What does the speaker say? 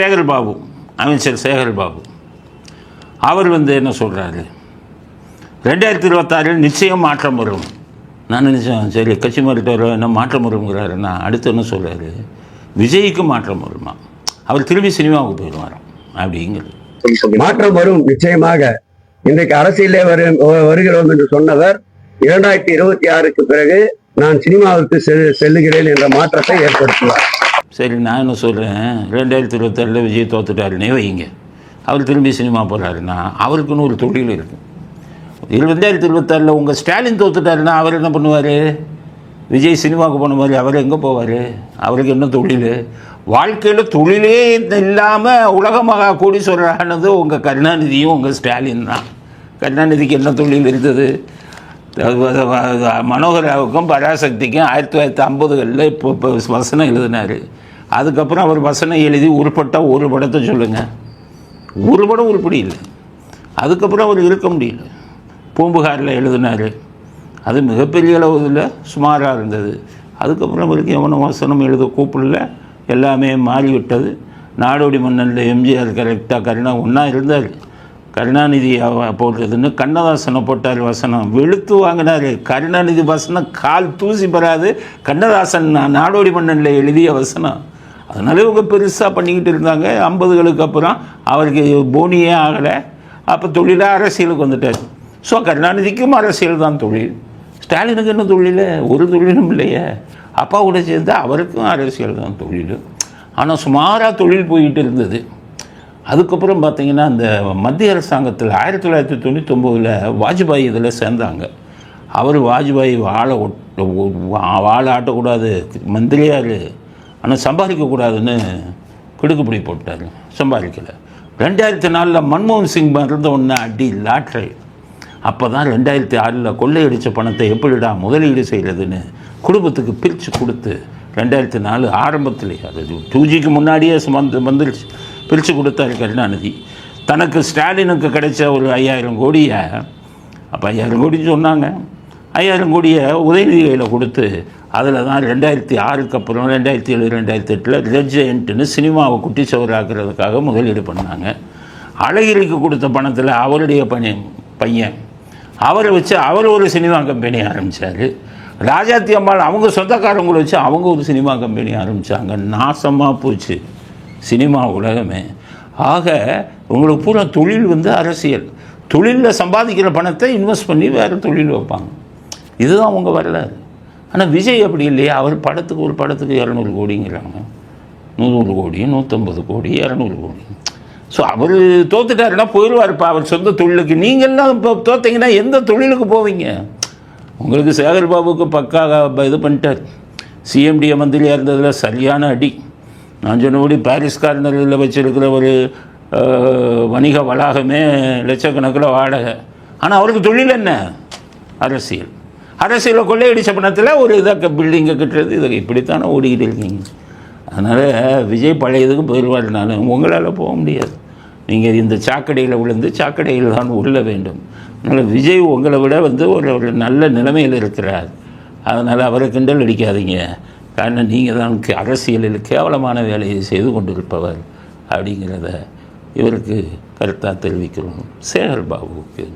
சேகர் பாபு அமைச்சர் சேகர் பாபு அவர் வந்து என்ன சொல்கிறாரு ரெண்டாயிரத்தி இருபத்தாறில் நிச்சயம் மாற்றம் வரும். நான் நினச்சேன் சரி கட்சி மருத்துவர் என்ன மாற்றம் வருங்கிறாருன்னா அடுத்து என்ன சொல்கிறாரு விஜய்க்கு மாற்றம் வருமா? அவர் திரும்பி சினிமாவுக்கு போயிடுவாராம் அப்படிங்கிறது. மாற்றம் வரும் நிச்சயமாக. இன்றைக்கு அரசியலே வரு வருகிறோம் என்று சொன்னவர் இரண்டாயிரத்தி இருபத்தி ஆறுக்கு பிறகு நான் சினிமாவுக்கு செ- செல்லுகிறேன் என்ற மாற்றத்தை ஏற்படுத்துவார். சரி நான் என்ன சொல்கிறேன் ரெண்டாயிரத்தி இருபத்தாறில் விஜய் தோத்துட்டாருனே வைங்க அவர் திரும்பி சினிமா போகிறாருன்னா அவருக்குன்னு ஒரு தொழில் இருக்கும் ரெண்டாயிரத்தி இருபத்தாறில் உங்கள் ஸ்டாலின் தோத்துட்டாருன்னா அவர் என்ன பண்ணுவார்? விஜய் சினிமாவுக்கு போன மாதிரி அவர் எங்கே போவார்? அவருக்கு என்ன தொழில்? வாழ்க்கையில் தொழிலே இல்லாமல் உலக மகா கோடீஸ்வரரானது உங்கள் கருணாநிதியும் உங்கள் ஸ்டாலின் தான். கருணாநிதிக்கு என்ன தொழில் இருந்தது? மனோகராவுக்கும் பராசக்திக்கும் ஆயிரத்தி தொள்ளாயிரத்தி ஐம்பதுகளில் இப்போ இப்போ வசனம் எழுதினார். அதுக்கப்புறம் அவர் வசனம் எழுதி உருப்பட்டால் ஒரு படத்தை சொல்லுங்கள் ஒரு படம் உருப்படி இல்லை. அதுக்கப்புறம் அவர் இருக்க முடியல. பூம்புகாரில் எழுதினார். அது மிகப்பெரிய அளவில் சுமாராக இருந்தது. அதுக்கப்புறம் அவருக்கு எவனும் வசனம் எழுத கூப்பிடல. எல்லாமே மாறிவிட்டது. நாடோடி மன்னனில் எம்ஜிஆர் கரெக்டாக கருணா ஒன்றா இருந்தார். கருணாநிதி போடுறதுன்னு கண்ணதாசனை போட்டார் வசனம். வெளுத்து வாங்கினார். கருணாநிதி வசனம் கால் தூசி பெறாது கண்ணதாசன் நாடோடி மன்னனில் எழுதிய வசனம். அதனால இவங்க பெருசாக பண்ணிக்கிட்டு இருந்தாங்க. ஐம்பதுகளுக்கு அப்புறம் அவருக்கு போனியே ஆகலை. அப்போ தொழிலாக அரசியலுக்கு வந்துட்டார். ஸோ கருணாநிதிக்கும் அரசியல் தான் தொழில். ஸ்டாலினுக்கு என்ன தொழில்? ஒரு தொழிலும் இல்லையே. அப்பா கூட சேர்ந்து அவருக்கும் அரசியல் தான் தொழில். ஆனால் சுமாராக தொழில் போயிட்டு இருந்தது. அதுக்கப்புறம் பார்த்தீங்கன்னா அந்த மத்திய அரசாங்கத்தில் ஆயிரத்தி தொள்ளாயிரத்தி தொண்ணூத்தொம்போதில் வாஜ்பாய் இதில் சேர்ந்தாங்க. அவர் வாஜ்பாய் வாழ ஒட்ட வா- ஆட்டக்கூடாது. மந்திரியார். ஆனால் சம்பாதிக்கக்கூடாதுன்னு கிடுக்குப்பிடி போட்டார் சம்பாதிக்கலை. ரெண்டாயிரத்தி நாலில் மன்மோகன் சிங் இருந்த ஒன்று அடி லாட்ரி அப்போ தான் ரெண்டாயிரத்தி ஆறில் கொள்ளையடித்த பணத்தை எப்படிடா முதலீடு செய்கிறதுன்னு குடும்பத்துக்கு பிரித்து கொடுத்து ரெண்டாயிரத்தி நாலு ஆரம்பத்திலேயே அது டூ ஜிக்கு முன்னாடியே வந்து வந்துருச்சு. பிரித்து கொடுத்தாரு கருணாநிதி. தனக்கு ஸ்டாலினுக்கு கிடைச்ச ஒரு ஐயாயிரம் கோடியை அப்போ ஐயாயிரம் கோடின்னு சொன்னாங்க. ஐயாயிரம் கோடியை உதயநிதி கையில் கொடுத்து அதில் தான் ரெண்டாயிரத்தி ஆறுக்கு அப்புறம் ரெண்டாயிரத்தி ஏழு ரெண்டாயிரத்தி எட்டில் ரெட் ஜெயண்ட்டுன்னு சினிமாவை குட்டிச்சவராக்குறதுக்காக முதலீடு பண்ணாங்க. அழகிரிக்கு கொடுத்த பணத்தில் அவருடைய பணி பையன். அவரை வச்சு அவர் ஒரு சினிமா கம்பெனி ஆரம்பித்தார் ராஜாத்தி அம்மாள் அவங்க சொந்தக்காரங்களை வச்சு அவங்க ஒரு சினிமா கம்பெனி ஆரம்பித்தாங்க நாசமாக போச்சு சினிமா உலகமே. ஆக உங்களுக்கு பூரா தொழில் வந்து அரசியல். தொழிலில் சம்பாதிக்கிற பணத்தை இன்வெஸ்ட் பண்ணி வேறு தொழில் வைப்பாங்க. இதுதான் அவங்க வரலாறு. ஆனால் விஜய் அப்படி இல்லையா. அவர் படத்துக்கு ஒரு படத்துக்கு இரநூறு கோடிங்கிறாங்க. நூறு கோடி நூற்றம்பது கோடி இரநூறு கோடி. ஸோ அவர் தோத்துட்டாருன்னா போயிடுவார்ப்பா அவர் சொந்த தொழிலுக்கு. நீங்கள்லாம் இப்போ தோத்தீங்கன்னா எந்த தொழிலுக்கு போவீங்க? உங்களுக்கு சேகர் பாபுக்கு பக்காக இது பண்ணிட்டார். சிஎம்டிஏ மந்திரியாக இருந்ததில் சரியான அடி. நான் சொன்னபடி பாரிஸ் கார்னரில் வச்சுருக்கிற ஒரு வணிக வளாகமே லட்சக்கணக்கில் வாடகை. ஆனால் அவருக்கு தொழில் என்ன? அரசியல். அரசியலில் கொள்ளையடிச்ச பணத்தில் ஒரு இதை பில்டிங்கை கட்டுறது இதை இப்படித்தானே ஓடிக்கிட்டு இருக்கீங்க. அதனால் விஜய் பழையதுக்கு போயிடுவாருனாலும் உங்களால் போக முடியாது. நீங்கள் இந்த சாக்கடையில் விழுந்து சாக்கடையில் தான் உள்ள வேண்டும். அதனால் விஜய் உங்களை விட வந்து ஒரு ஒரு நல்ல நிலைமையில் இருக்கிறார். அதனால் அவரை கிண்டல் அடிக்காதீங்க. காரணம் நீங்கள் தான் கே- அரசியலில் கேவலமான வேலையை செய்து கொண்டிருப்பவர் அப்படிங்கிறத இவருக்கு கருத்தாக தெரிவிக்கிறோம். சேகர் பாபுவுக்கு